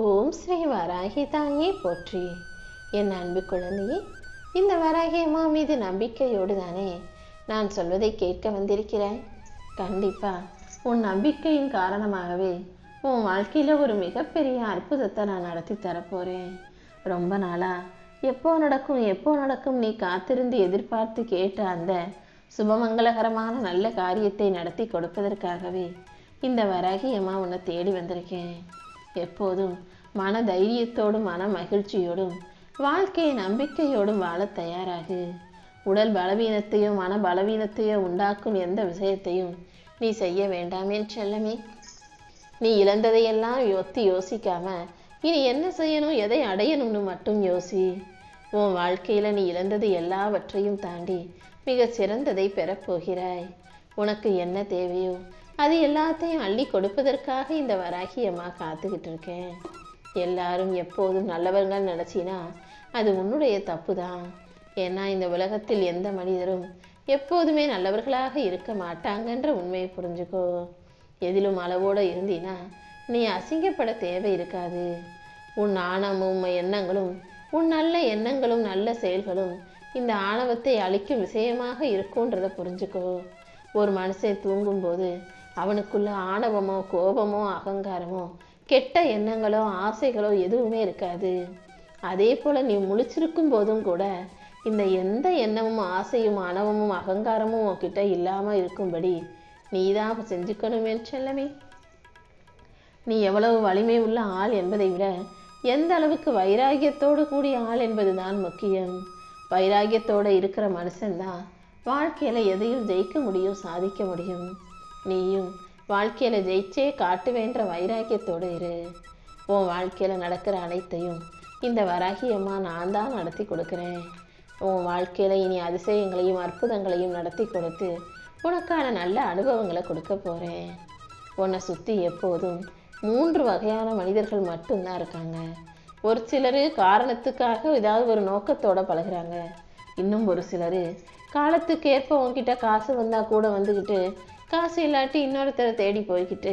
ஓம் ஸ்ரீ வராகி தாயே போற்றி. என் அன்பு குழந்தையே இந்த வராகி அம்மா மீது நம்பிக்கையோடு தானே நான் சொல்வதை கேட்க வந்திருக்கிறேன். கண்டிப்பா உன் நம்பிக்கையின் காரணமாகவே உன் வாழ்க்கையில் ஒரு மிகப்பெரிய அற்புதத்தை நான் நடத்தி தரப்போகிறேன் ரொம்ப நாளா எப்போ நடக்கும் எப்போ நடக்கும் நீ காத்திருந்து எதிர்பார்த்து கேட்ட அந்த சுபமங்களகரமான நல்ல காரியத்தை நடத்தி கொடுப்பதற்காகவே இந்த வராகி அம்மா உன்னை தேடி வந்திருக்கேன். எப்போதும் மன தைரியத்தோடும் மன மகிழ்ச்சியோடும் வாழ்க்கையை நம்பிக்கையோடும் வாழத் தயாராகு. உடல் பலவீனத்தையோ மன பலவீனத்தையோ உண்டாக்கும் எந்த விஷயத்தையும் நீ செய்ய வேண்டாம் என் செல்லமே? நீ இழந்ததையெல்லாம் ஒத்தி யோசிக்காம இனி என்ன செய்யணும் எதை அடையணும்னு மட்டும் யோசி. உன் வாழ்க்கையில் நீ இழந்தது எல்லாவற்றையும் தாண்டி மிக சிறந்ததை பெறப்போகிறாய் உனக்கு என்ன தேவையோ அது எல்லாத்தையும் அள்ளி கொடுப்பதற்காக இந்த வராகி அம்மா காத்துக்கிட்டு இருக்கேன். எல்லாரும் எப்போதும் நல்லவர்கள் நினச்சினா அது உன்னுடைய தப்பு தான் ஏன்னா இந்த உலகத்தில் எந்த மனிதரும் எப்போதுமே நல்லவர்களாக இருக்க மாட்டாங்கன்ற உண்மையை புரிஞ்சுக்கோ. எதிலும் அளவோடு இருந்தினா நீ அசிங்கப்பட தேவை இருக்காது. உன் ஆணமும் எண்ணங்களும் உன் நல்ல எண்ணங்களும் நல்ல செயல்களும் இந்த ஆணவத்தை அழிக்கும் விஷயமாக இருக்குன்றதை புரிஞ்சுக்கோ. ஒரு மனுஷன் தூங்கும்போது அவனுக்குள்ள ஆணவமோ கோபமோ அகங்காரமோ கெட்ட எண்ணங்களோ ஆசைகளோ எதுவுமே இருக்காது. அதே போல நீ முழிச்சிருக்கும் போதும் கூட இந்த எந்த எண்ணமும் ஆசையும் ஆணவமும் அகங்காரமும் உன்கிட்ட இல்லாமல் இருக்கும்படி நீ தான் செஞ்சுக்கணுமே செல்லமே. நீ எவ்வளவு வலிமை உள்ள ஆள் என்பதை விட எந்த அளவுக்கு வைராகியத்தோடு கூடிய ஆள் என்பதுதான் முக்கியம். வைராகியத்தோடு இருக்கிற மனுஷன்தான் வாழ்க்கையில் எதையும் ஜெயிக்க முடியும் சாதிக்க முடியும். நீயும் வாழ்க்கையில் ஜெயிச்சே காட்டுவேன்ற வைராக்கியத்தோடு இரு. உன் வாழ்க்கையில் நடக்கிற அனைத்தையும் இந்த வராகியம்மா நான் தான் நடத்தி கொடுக்குறேன். உன் வாழ்க்கையில் இனி அதிசயங்களையும் அற்புதங்களையும் நடத்தி கொடுத்து உனக்கான நல்ல அனுபவங்களை கொடுக்க போகிறேன் உன்னை சுற்றி எப்போதும் மூன்று வகையான மனிதர்கள் மட்டும்தான் இருக்காங்க. ஒரு சிலர் காரணத்துக்காக ஏதாவது ஒரு நோக்கத்தோட பழகுறாங்க. இன்னும் ஒரு சிலர் காலத்துக்கு ஏற்ப உன்கிட்ட காசு வந்தால் கூட வந்துக்கிட்டு காசு இல்லாட்டி இன்னொருத்தரை தேடி போய்கிட்டு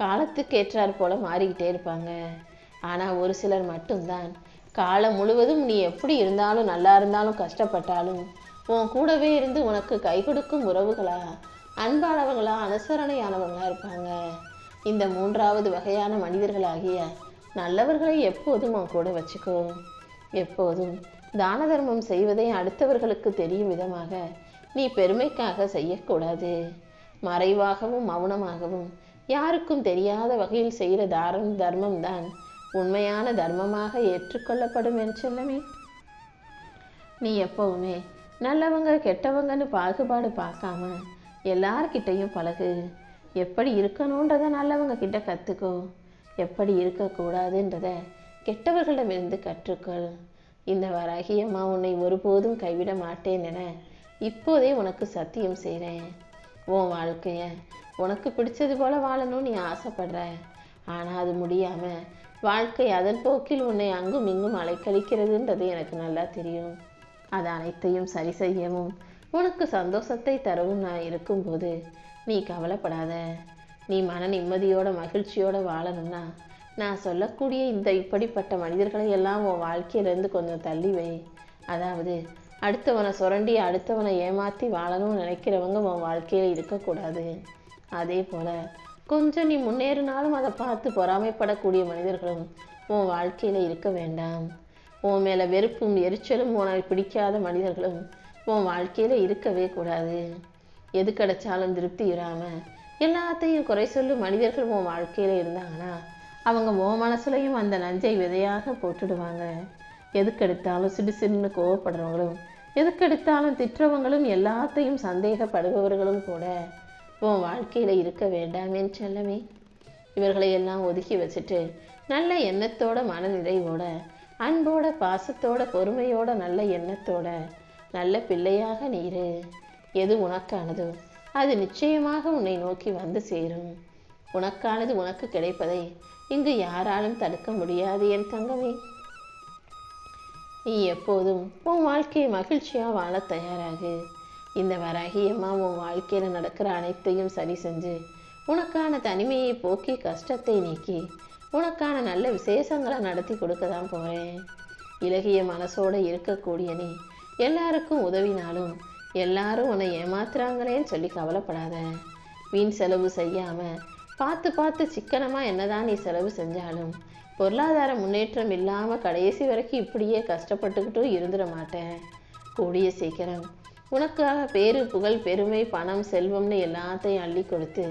காலத்துக்கு ஏற்றாற் போல மாறிக்கிட்டே இருப்பாங்க. ஆனால் ஒரு சிலர் மட்டும்தான். காலம் முழுவதும் நீ எப்படி இருந்தாலும் நல்லா இருந்தாலும் கஷ்டப்பட்டாலும் உன் கூடவே இருந்து உனக்கு கை கொடுக்கும் உறவுகளா? அன்பானவங்களா அனுசரணையானவங்களா இருப்பாங்க. இந்த மூன்றாவது வகையான மனிதர்களாகிய நல்லவர்களை எப்போதும் உன் கூட வச்சுக்கோ. எப்போதும் தான தர்மம் செய்வதை அடுத்தவர்களுக்கு தெரியும் விதமாக நீ பெருமைக்காக செய்யக்கூடாது. மறைவாகவும் மௌனமாகவும் யாருக்கும் தெரியாத வகையில் செய்கிற தாரம் தர்மம் தான் உண்மையான தர்மமாக ஏற்றுக்கொள்ளப்படும் என்று சொல்லமே. நீ எப்பவுமே நல்லவங்க கெட்டவங்கன்னு பாகுபாடு பார்க்காம எல்லார்கிட்டையும் பழகு. எப்படி இருக்கணுன்றத நல்லவங்க கிட்ட கற்றுக்கோ எப்படி இருக்கக்கூடாதுன்றத கெட்டவர்களிடமிருந்து கற்றுக்கொள். இந்த வராகியம்மா உன்னை ஒருபோதும் கைவிட மாட்டேன் என இப்போதே உனக்கு சத்தியம் செய்கிறேன். உன் வாழ்க்கைய உனக்கு பிடிச்சது போல வாழணும்னு நீ ஆசைப்படுற. ஆனால் அது முடியாம வாழ்க்கை அதன் போக்கில் உன்னை அங்கும் இங்கும் அலைக்கழிக்கிறதுன்றது எனக்கு நல்லா தெரியும். அது அனைத்தையும் சரி செய்யவும் உனக்கு சந்தோஷத்தை தரவும் நான் இருக்கும்போது நீ கவலைப்படாத. நீ மன நிம்மதியோட மகிழ்ச்சியோட வாழணும்னா நான் சொல்லக்கூடிய இந்த இப்படிப்பட்ட மனிதர்களை எல்லாம் உன் வாழ்க்கையிலேருந்து கொஞ்சம் தள்ளி வை. அதாவது அடுத்தவனை சுரண்டி அடுத்தவனை ஏமாற்றி வாழணும்னு நினைக்கிறவங்க உன் வாழ்க்கையில் இருக்கக்கூடாது. அதே போல் கொஞ்சம் நீ முன்னேறினாலும் அதை பார்த்து பொறாமைப்படக்கூடிய மனிதர்களும் உன் வாழ்க்கையில் இருக்க வேண்டாம். உன் மேலே வெறுப்பும் எரிச்சலும் உனக்கு பிடிக்காத மனிதர்களும் உன் வாழ்க்கையில் இருக்கவே கூடாது. எது கிடைச்சாலும் திருப்தி இராமல் எல்லாத்தையும் குறை சொல்லும் மனிதர்கள் உன் வாழ்க்கையில் இருந்தாங்கன்னா அவங்க உன் மனசுலையும் அந்த நஞ்சை விதையாக போட்டுடுவாங்க. எதுக்கெடுத்தாலும் சிடு சிடுன்னு கோவப்படுறவங்களும் எதுக்கெடுத்தாலும் திட்டுறவங்களும் எல்லாத்தையும் சந்தேகப்படுபவர்களும் கூட உன் வாழ்க்கையில் இருக்க வேண்டாமேன்னு சொல்லவே செல்லமே. இவர்களை எல்லாம் ஒதுக்கி வச்சுட்டு நல்ல எண்ணத்தோட மனநிறைவோட அன்போட பாசத்தோட பொறுமையோட நல்ல எண்ணத்தோட நல்ல பிள்ளையாக நீரு. எது உனக்கானதோ அது நிச்சயமாக உன்னை நோக்கி வந்து சேரும். உனக்கானது உனக்கு கிடைப்பதை இங்கு யாராலும் தடுக்க முடியாது என் தங்கமே. நீ எப்போதும் உன் வாழ்க்கையை மகிழ்ச்சியாக வாழ தயாராகு. இந்த வராகியம்மா உன் வாழ்க்கையில் நடக்கிற அனைத்தையும் சரி செஞ்சு உனக்கான தனிமையை போக்கி கஷ்டத்தை நீக்கி உனக்கான நல்ல விசேஷங்களை நடத்தி கொடுக்க தான் போகிறேன் இலகிய மனசோடு இருக்கக்கூடிய நீ எல்லாருக்கும் உதவினாலும் எல்லாரும் உன்னை ஏமாத்துறாங்களேன்னு சொல்லி கவலைப்படாத. வீண் செலவு செய்யாமல் பார்த்து பார்த்து சிக்கனமாக என்னதான் நீ செலவு செஞ்சாலும் பொருளாதார முன்னேற்றம் இல்லாமல் கடைசி வரைக்கும் இப்படியே கஷ்டப்பட்டுக்கிட்டும் இருந்துட மாட்டேன். கூடிய சீக்கிரம். உனக்காக பேரு புகழ் பெருமை பணம் செல்வம்னு எல்லாத்தையும் அள்ளி கொடுத்து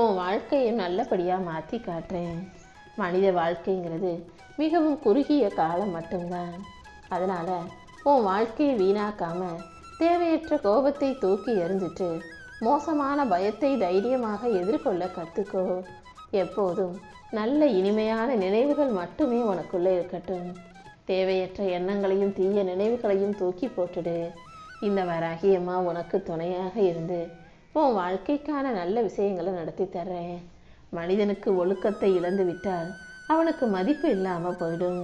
உன் வாழ்க்கையை நல்லபடியாக மாற்றி காட்டுறேன். மனித வாழ்க்கைங்கிறது மிகவும் குறுகிய காலம் மட்டும்தான். அதனால் உன் வாழ்க்கையை வீணாக்காமல் தேவையற்ற கோபத்தை தூக்கி எறிஞ்சிட்டு மோசமான பயத்தை தைரியமாக எதிர்கொள்ள கற்றுக்கோ எப்போதும் நல்ல இனிமையான நினைவுகள் மட்டுமே உனக்குள்ளே இருக்கட்டும். தேவையற்ற எண்ணங்களையும் தீய நினைவுகளையும் தூக்கி போட்டுடு. இந்த வராகியம்மா உனக்கு துணையாக இருந்து உன் வாழ்க்கைக்கான நல்ல விஷயங்களை நடத்தி தர்றேன். மனிதனுக்கு ஒழுக்கத்தை இழந்து விட்டால் அவனுக்கு மதிப்பு இல்லாமல் போயிடும்.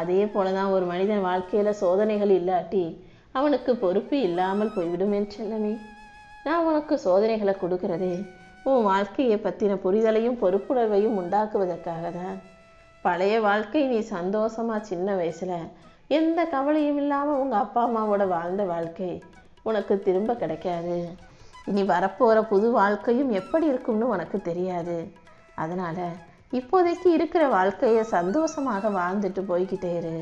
அதே போல தான் ஒரு மனிதன் வாழ்க்கையில் சோதனைகள் இல்லாட்டி அவனுக்கு பொறுப்பு இல்லாமல் போய்விடும் என் செல்லமே. நான் உனக்கு சோதனைகளை கொடுக்கறதே உன் வாழ்க்கையை பற்றின புரிதலையும் பொறுப்புணர்வையும் உண்டாக்குவதற்காக தான் பழைய வாழ்க்கை நீ சந்தோஷமா சின்ன வயசுல எந்த கவலையும் இல்லாமல் உங்கள் அப்பா அம்மாவோட வாழ்ந்த வாழ்க்கை உனக்கு திரும்ப கிடைக்காது. இனி வரப்போகிற புது வாழ்க்கையும் எப்படி இருக்கும்னு உனக்கு தெரியாது. அதனால் இப்போதைக்கு இருக்கிற வாழ்க்கையை சந்தோஷமாக வாழ்ந்துட்டு போய்கிட்டே இரு.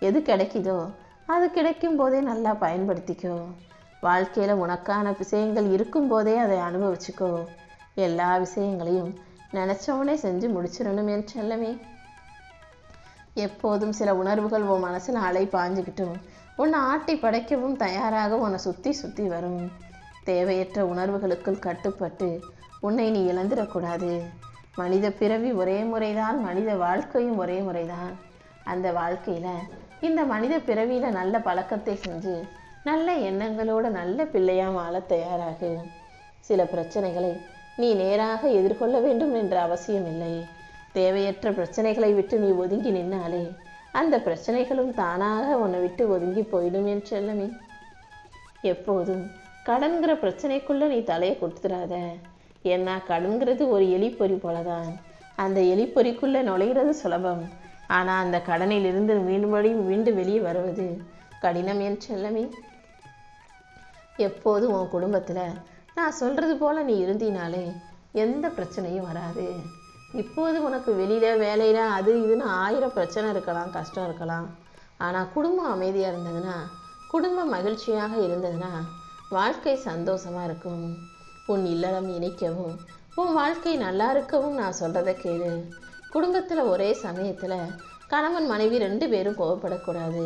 எது கிடைக்குதோ அது கிடைக்கும் போதே நல்லா பயன்படுத்திக்கோ. வாழ்க்கையில் உனக்கான விஷயங்கள் இருக்கும்போதே அதை அனுபவிச்சுக்கோ. எல்லா விஷயங்களையும் நினச்சவனே செஞ்சு முடிச்சிடணும் என் செல்லமே. எப்போதும் சில உணர்வுகள் உன் மனசில் அலை பாஞ்சுக்கிட்டும். உன்னை ஆட்டி படைக்கவும் தயாராக உன்னை சுற்றி சுற்றி வரும். தேவையற்ற உணர்வுகளுக்குள் கட்டுப்பட்டு உன்னை நீ இழந்துடக்கூடாது. மனித பிறவி ஒரே முறைதான் மனித வாழ்க்கையும் ஒரே முறைதான். அந்த வாழ்க்கையில் இந்த மனித பிறவியில் நல்ல பழக்கத்தை செஞ்சு நல்ல எண்ணங்களோட நல்ல பிள்ளையாக வாழ தயாராகு. சில பிரச்சனைகளை நீ நேராக எதிர்கொள்ள வேண்டும் என்ற அவசியமில்லை தேவையற்ற பிரச்சனைகளை விட்டு நீ ஒதுங்கி நின்னாலே அந்த பிரச்சனைகளும் தானாக உன்னை விட்டு ஒதுங்கி போயிடும் என்றெல்லமே எப்போதும் கடன்கிற பிரச்சனைக்குள்ளே நீ தலையை கொடுத்துடாத ஏன்னா கடன்கிறது ஒரு எலிப்பொறி போலதான். அந்த எலிப்பொறிக்குள்ளே நுழைகிறது சுலபம். ஆனால் அந்த கடனில் இருந்து மீண்டுபடி மீண்டு வெளியே வருவது கடினம் என்றெல்லமே எப்போதும் உன் குடும்பத்தில் நான் சொல்கிறது போல் நீ இருந்தினாலே எந்த பிரச்சனையும் வராது. இப்போது உனக்கு வெளியில் வேலையில் அது இதுன்னு ஆயிரம் பிரச்சனை இருக்கலாம் கஷ்டம் இருக்கலாம். ஆனால் குடும்பம் அமைதியாக இருந்ததுன்னா குடும்பம் மகிழ்ச்சியாக இருந்ததுன்னா வாழ்க்கை சந்தோஷமாக இருக்கும். உன் இல்லறம் இணைக்கவும் உன் வாழ்க்கை நல்லா இருக்கவும் நான் சொல்கிறத கேளு. குடும்பத்தில் ஒரே சமயத்தில் கணவன் மனைவி ரெண்டு பேரும் கோவப்படக்கூடாது.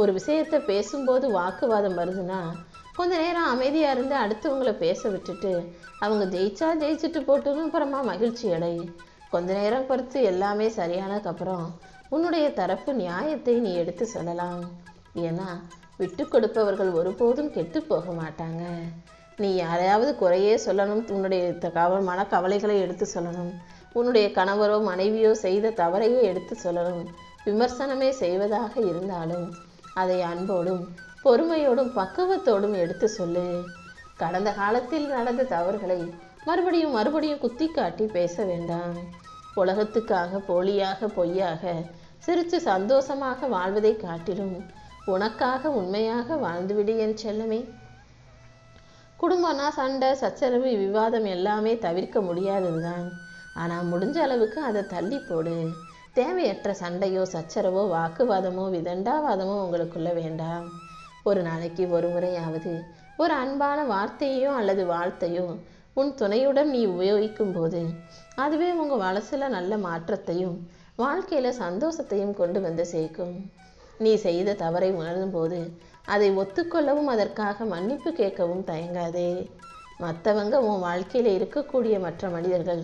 ஒரு விஷயத்தை பேசும்போது வாக்குவாதம் வருதுன்னா கொஞ்ச நேரம் அமைதியாக இருந்து அடுத்தவங்கள பேச விட்டுட்டு அவங்க ஜெயிச்சா ஜெயிச்சுட்டு போட்டுன்னு அப்புறமா மகிழ்ச்சி அடை. கொஞ்ச நேரம் பொறுத்து எல்லாமே சரியானதுக்கப்புறம் உன்னுடைய தரப்பு நியாயத்தை நீ எடுத்து சொல்லலாம். ஏன்னா விட்டு கொடுப்பவர்கள் ஒருபோதும் கெட்டு போக மாட்டாங்க. நீ யாரையாவது குறையே சொல்லணும் உன்னுடைய த- கவ மன கவலைகளை எடுத்து சொல்லணும். உன்னுடைய கணவரோ மனைவியோ செய்த தவறையே எடுத்து சொல்லணும். விமர்சனமே செய்வதாக இருந்தாலும் அதை அன்போடும் பொறுமையோடும் பக்குவத்தோடும் எடுத்து சொல்லு. கடந்த காலத்தில் நடந்த தவறுகளை மறுபடியும் மறுபடியும் குத்தி காட்டி பேச வேண்டாம். உலகத்துக்காக போலியாக பொய்யாக சிரித்து சந்தோஷமாக வாழ்வதை காட்டிலும் உனக்காக உண்மையாக வாழ்ந்துவிடு என் செல்லமே. குடும்பம்னா சண்டை சச்சரவு விவாதம் எல்லாமே தவிர்க்க முடியாததுதான். ஆனால் முடிஞ்ச அளவுக்கு அதை தள்ளி போடு. தேவையற்ற சண்டையோ சச்சரவோ வாக்குவாதமோ விதண்டாவாதமோ உங்களுக்குள்ள வேண்டாம். ஒரு நாளைக்கு ஒரு முறையாவது ஒரு அன்பான வார்த்தையோ அல்லது வாழ்த்தையோ உன் துணையுடன் நீ உபயோகிக்கும் போது அதுவே உங்கள் மனசில் நல்ல மாற்றத்தையும் வாழ்க்கையில் சந்தோஷத்தையும் கொண்டு வந்து சேர்க்கும். நீ செய்த தவறை உணரும் போது அதை ஒத்துக்கொள்ளவும் அதற்காக மன்னிப்பு கேட்கவும் தயங்காதே. மற்றவங்க உன் வாழ்க்கையில் இருக்கக்கூடிய மற்ற மனிதர்கள்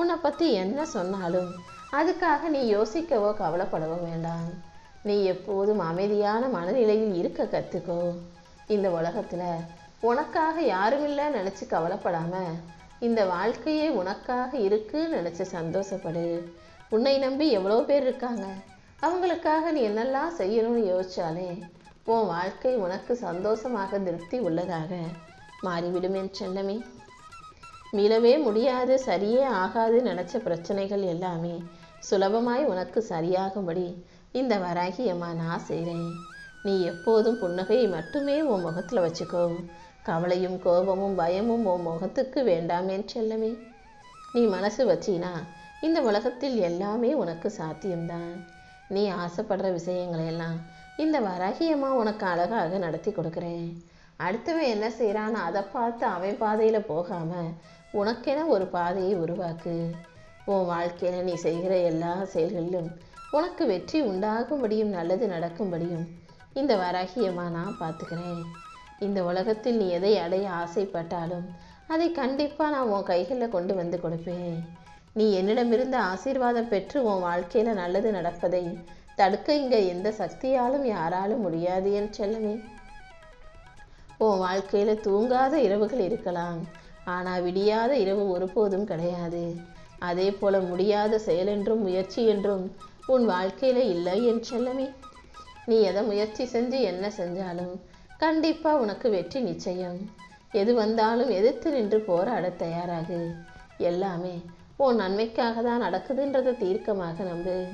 உன்னை பற்றி என்ன சொன்னாலும் அதுக்காக நீ யோசிக்கவோ கவலைப்படவோ வேண்டாம். நீ எப்போதும் அமைதியான மனநிலையில் இருக்க கற்றுக்கோ இந்த உலகத்தில் உனக்காக யாரும் இல்லை நினச்சி கவலைப்படாம இந்த வாழ்க்கையே உனக்காக இருக்குன்னு நினச்சி சந்தோஷப்படு. உன்னை நம்பி எவ்வளோ பேர் இருக்காங்க? அவங்களுக்காக நீ என்னெல்லாம் செய்யணும்னு யோசிச்சாலே உன் வாழ்க்கை உனக்கு சந்தோஷமாக திருப்தி உள்ளதாக மாறிவிடும் என் செல்லமே. மீளவே முடியாது சரியே ஆகாது நினச்ச பிரச்சனைகள் எல்லாமே சுலபமாய் உனக்கு சரியாகும்படி இந்த வராகியம்மா நான் செய்கிறேன் நீ எப்போதும் புன்னகையை மட்டுமே உன் முகத்தில் வச்சுக்கோ. கவலையும் கோபமும் பயமும் உன் முகத்துக்கு வேண்டாமேன் செல்லமே. நீ மனசு வச்சினா இந்த உலகத்தில் எல்லாமே உனக்கு சாத்தியம்தான். நீ ஆசைப்படுற விஷயங்களையெல்லாம் இந்த வராகியம்மா உனக்கு அழகாக நடத்தி கொடுக்குறேன். அடுத்தவன் என்ன செய்கிறான்னு அதை பார்த்து அவன் பாதையில் போகாமல் உனக்கென ஒரு பாதையை உருவாக்கு. உன் வாழ்க்கையில் நீ செய்கிற எல்லா செயல்களிலும் உனக்கு வெற்றி உண்டாகும்படியும் நல்லது நடக்கும்படியும் இந்த வராகியமாக நான் பார்த்துக்கிறேன். இந்த உலகத்தில் நீ எதை அடைய ஆசைப்பட்டாலும் அதை கண்டிப்பாக நான் உன் கைகளில் கொண்டு வந்து கொடுப்பேன். நீ என்னிடமிருந்து ஆசீர்வாதம் பெற்று உன் வாழ்க்கையில் நல்லது நடப்பதை தடுக்க இங்கே எந்த சக்தியாலும் யாராலும் முடியாது என் செல்லமே. உன் வாழ்க்கையில் தூங்காத இரவுகள் இருக்கலாம். ஆனால் விடியாத இரவு ஒருபோதும் கிடையாது. அதே போல முடியாத செயல் என்றும் முயற்சி என்றும் உன் வாழ்க்கையில் இல்லை என் செல்லமே. நீ எதை முயற்சி செஞ்சு என்ன செஞ்சாலும் கண்டிப்பாக உனக்கு வெற்றி நிச்சயம். எது வந்தாலும் எதிர்த்து நின்று போராட தயாராகு. எல்லாமே உன் நன்மைக்காக தான் நடக்குதுன்றதை தீர்க்கமாக நம்பு.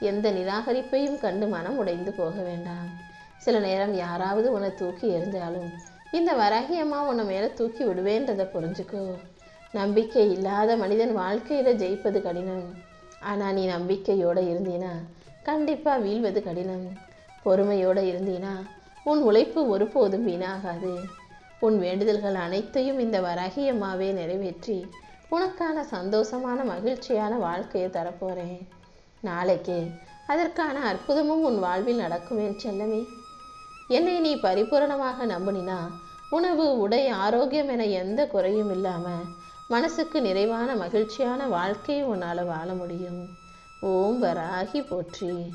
எந்த நிராகரிப்பையும் கண்டு மனம் உடைந்து போக வேண்டாம். சில நேரம் யாராவது உன்னை தூக்கி எறிஞ்சாலும் இந்த வராகியம்மா உன்னை மேலே தூக்கி விடுவேன்றதை புரிஞ்சுக்கோ. நம்பிக்கை இல்லாத மனிதன் வாழ்க்கையில் ஜெயிப்பது கடினம். ஆனால் நீ நம்பிக்கையோடு இருந்தீனா கண்டிப்பாக வீழ்வது கடினம். பொறுமையோடு இருந்தீனா உன் உழைப்பு ஒருபோதும் வீணாகாது. உன் வேண்டுதல்கள் அனைத்தையும் இந்த வராகியம்மாவே நிறைவேற்றி உனக்கான சந்தோஷமான மகிழ்ச்சியான வாழ்க்கையை தரப்போகிறேன் நாளைக்கே அதற்கான அற்புதமும் உன் வாழ்வில் நடக்குமே செல்லமே. என்னை நீ பரிபூரணமாக நம்பினா உணவு உடை ஆரோக்கியம் என எந்த குறையும் இல்லாமல் மனசுக்கு நிறைவான மகிழ்ச்சியான வாழ்க்கையை உன்னால் வாழ முடியும். ஓம் வராகி போற்றி.